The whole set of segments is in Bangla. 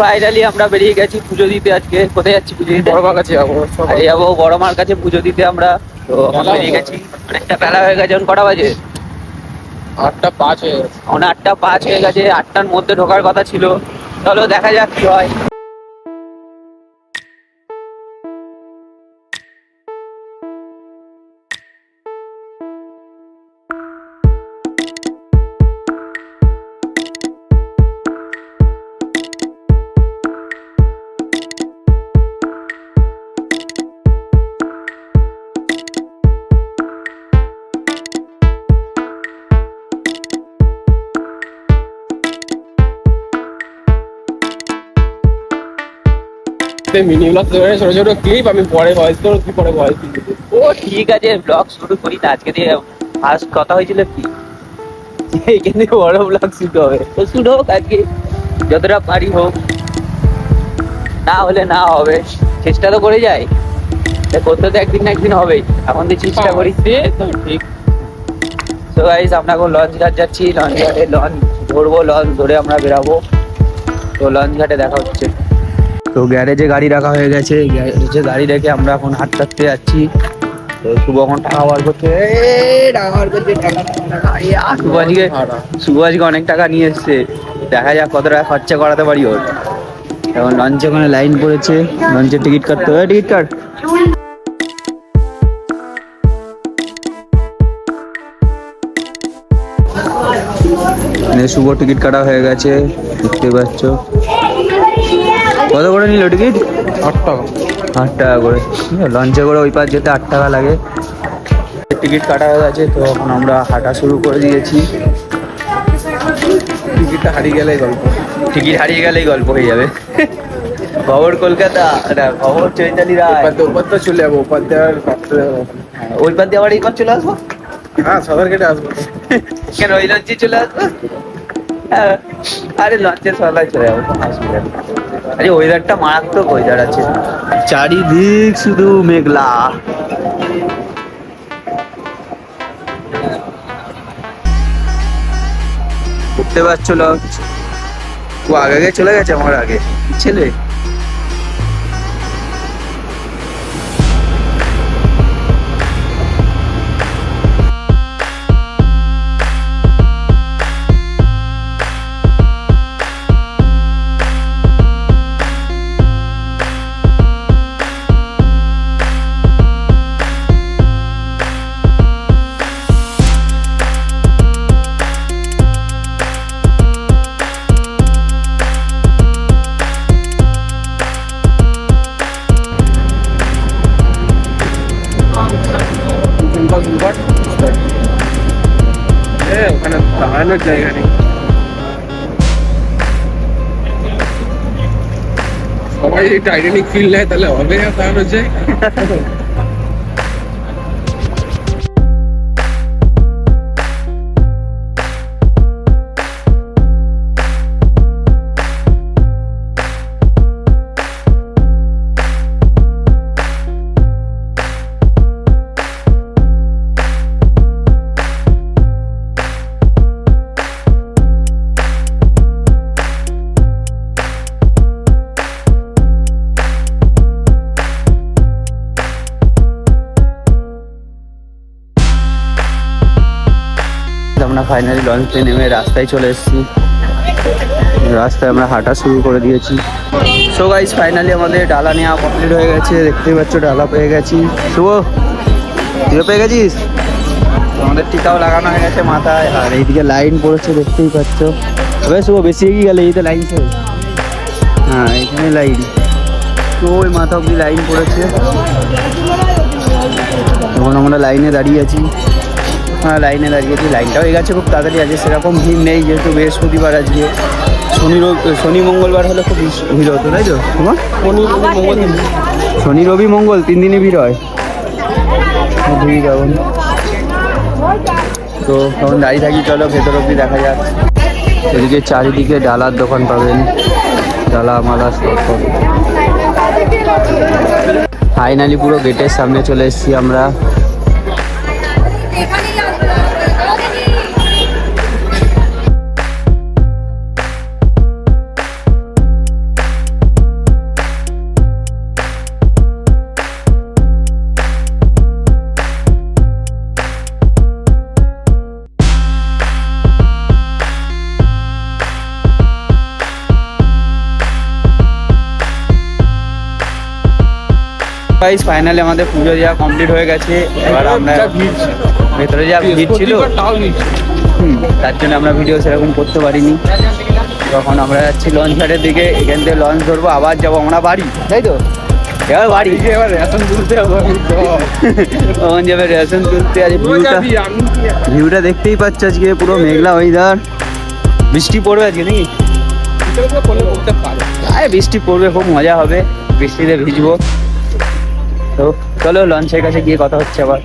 Finally আমরা বেরিয়ে গেছি পুজো দিতে আজকে। কোথায় যাচ্ছি পুজো দিতে? বড় কাছে যাব। যাব বড় মার কাছে পুজো দিতে আমরা। তো আমরা বেরিয়ে গেছি। অনেকটা বেলা হয়ে গেছে এখন কটা বাজে? আটটা পাঁচ হয়ে গেছে। এখন আটটা পাঁচ হয়ে গেছে আটটার মধ্যে ঢোকার কথা ছিল। চলো দেখা যাক কি হয়। মিনি ব্লগ ছোট ছোট ক্লিপ আমি পরে ভয়েস করব তুই পরে ভয়েস ও ঠিক আছে ব্লগ শুরু করি না আজকে দিয়ে ফার্স্ট কথা হয়েছিল কি? এখানে বড় ব্লগ শুট হবে। তো শুট হোক আজকে যতটা পারি হোক। না হলে না হবে চেষ্টা তো করে যাই। করতে তো একদিন না একদিন হবেই এখন দিয়ে চেষ্টা করি। তো ঠিক। তো গাইস আমরা এখন লঞ্চ ঘাট যাচ্ছি লঞ্চ ঘাটে লঞ্চ ধরবো লঞ্চ ধরে আমরা বেরাবো। তো লঞ্চ ঘাটে দেখা হচ্ছে। তো গ্যারেজে গাড়ি রাখা হয়ে গেছে। গ্যারেজে গাড়ি রেখে আমরা এখন হাঁট হাঁটতে যাচ্ছি। তো শুভ এখন টাকা বার করছে এই টাকা বার করছে টাকা টাকা, টাকা। এই আর শুভ আজকে শুভ আজকে অনেক টাকা নিয়ে এসছে। দেখা যাক কত টাকা খরচা করাতে পারি ওর। এখন লঞ্চে ওখানে লাইন পড়েছে। লঞ্চের টিকিট কাটতে হবে। টিকিট কাট। শুভ টিকিট কাটা হয়ে গেছে। দেখতে পাচ্ছ। কত করে নিল টিকিট? আট টাকা। আট টাকা করে। লঞ্চে করে ওই পার যেতে আট টাকা লাগে। টিকিট কাটা হয়ে গেছে তো এখন আমরা হাঁটা শুরু করে দিয়েছি। টিকিটটা হারিয়ে গেলেই গল্প। টিকিট হারিয়ে গেলেই গল্প হয়ে যাবে। খবর কলকাতা না, খবর চৈতালি রায়। ওপার দিয়ে চলে যাব ওপার দিয়ে আর ওই পার দিয়ে আবার এই পার চলে আসব? হ্যাঁ সাঁতার কেটে আসব। কেন ওই লঞ্চে চলে আসব? হ্যাঁ, আরে লঞ্চের সবাই চলে যাব অসুবিধা আরে ওয়েদারটা মারাত্মক ওয়েদার আছে। চারিদিক শুধু মেঘলা। দেখতে পাচ্ছ লঞ্চ ও আগে আগে চলে গেছে আমার আগে। ছেলে? সিম্পল ওখানে দাঁড়ানোর জায়গা নেই। সবাই যদি টাইটানিক ফিল নেয়, তাহলে হবে না দাঁড়ানোর জায়গা? ফাইনালি লঞ্চে নেমে রাস্তায় চলে এসেছি। রাস্তায় আমরা হাঁটা শুরু করে দিয়েছি। সো গাইস ফাইনালি আমাদের ডালা নেওয়া কমপ্লিট হয়ে গেছে। দেখতে পাচ্ছ, ডালা পেয়ে গেছি। শুভ, তুইও পেয়ে গেছিস? আমাদের টিকাও লাগানো হয়ে গেছে মাথায়। আর এইদিকে লাইন পড়েছে, দেখতেই পাচ্ছ। তবে শুভ, বেশি এগিয়ে গেলে এই তো লাইন শেষ হ্যাঁ এখানে লাইন তো ওই মাথা অব্দি লাইন পড়েছে। এখন আমরা লাইনে দাঁড়িয়ে আছি। লাইনে দাঁড়িয়েছি লাইনটা হয়ে গেছে খুব তাড়াতাড়ি আছে সেরকম ভিড় নেই যেহেতু বৃহস্পতিবার আজকে। শনি রবি শনি মঙ্গলবার হলে খুব ভিড়- হতো তাই তো? তোমার শনি রবি মঙ্গল তিন দিনই ভিড় হয়। ভিড় এখন তো তখন দাঁড়িয়ে থাকি চলো ভেতর অব্দি দেখা যাক। এদিকে চারিদিকে ডালার দোকান পাবেন। ডালা মালা সব ফাইনালি পুরো গেটের সামনে চলে এসেছি আমরা। গাইস ফাইনালি আমাদের পুজো দেওয়া কমপ্লিট হয়ে গেছে। এবার আমরা যা ভেতরে যা ভিড় ছিল। হুম, তার জন্য আমরা ভিডিও সেরকম করতে পারিনি। তখন আমরা যাচ্ছি লঞ্চ ঘাটের দিকে এখান থেকে লঞ্চ ধরবো আবার যাব আমরা বাড়ি। তাই তো? এবার বাড়ি। যে এবার রেশন তুলতে তখন যাবে রেশন তুলতে আজ ভিউটা ভিউটা দেখতেই পাচ্ছ আজকে পুরো মেঘলা ওয়েদার বৃষ্টি পড়বে আজকে নাকি? আরে বৃষ্টি পড়বে খুব মজা হবে। বৃষ্টিতে ভিজবো। তো চলো লঞ্চের কাছে গিয়ে কথা হচ্ছে আবার।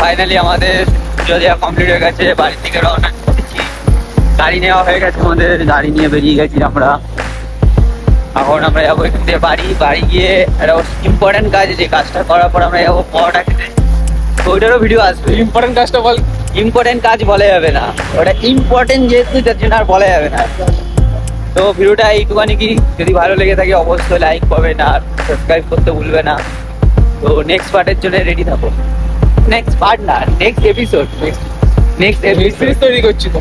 ফাইনালি আমাদের পুজো কমপ্লিট হয়ে গেছে বাড়ি থেকে রওনা গাড়ি নেওয়া হয়ে গেছে আমাদের, গাড়ি নিয়ে বেরিয়ে গেছি আমরা। এখন আমরা যাব এখান থেকে বাড়ি। বাড়ি গিয়ে একটা ইম্পর্টেন্ট কাজ যে কাজটা করার পর আমরা যাব পরোটা খেতে। ওইটারও ভিডিও আসবে। ইম্পর্টেন্ট কাজটা বল। ইম্পর্টেন্ট কাজ বলা যাবে না। ওটা ইম্পর্টেন্ট যেহেতু তার জন্য আর বলা যাবে না। তো ভিডিওটা এইটুখানি কি যদি ভালো লেগে থাকে অবশ্যই লাইক করবেন আর সাবস্ক্রাইব করতে ভুলবে না। তো নেক্সট পার্টের জন্য রেডি থাকো। নেক্সট পার্ট না নেক্সট এপিসোড নেক্সট এপিসোড তৈরি করছি তো।